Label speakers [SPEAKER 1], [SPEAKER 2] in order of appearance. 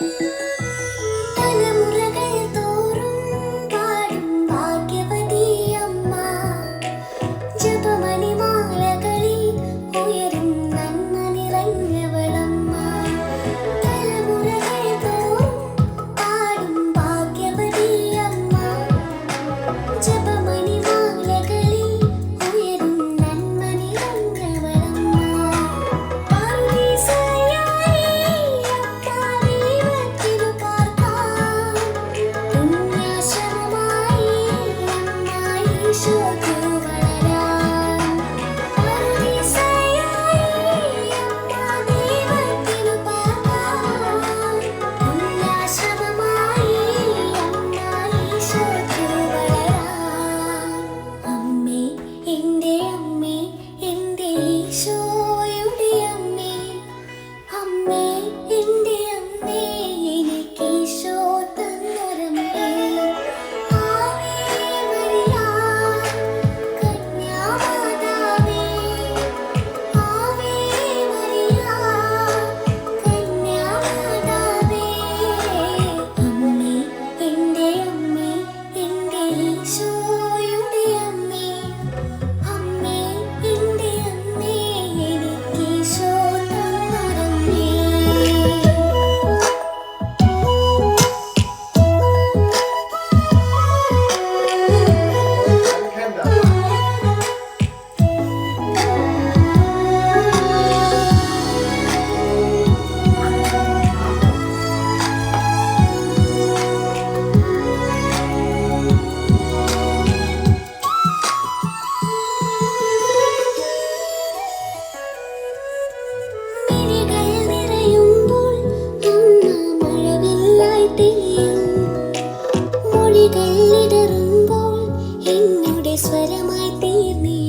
[SPEAKER 1] Música മൊഴികൾ ഇടറുമ്പോൾ എന്നുടെ സ്വരമായി തീർന്നിടും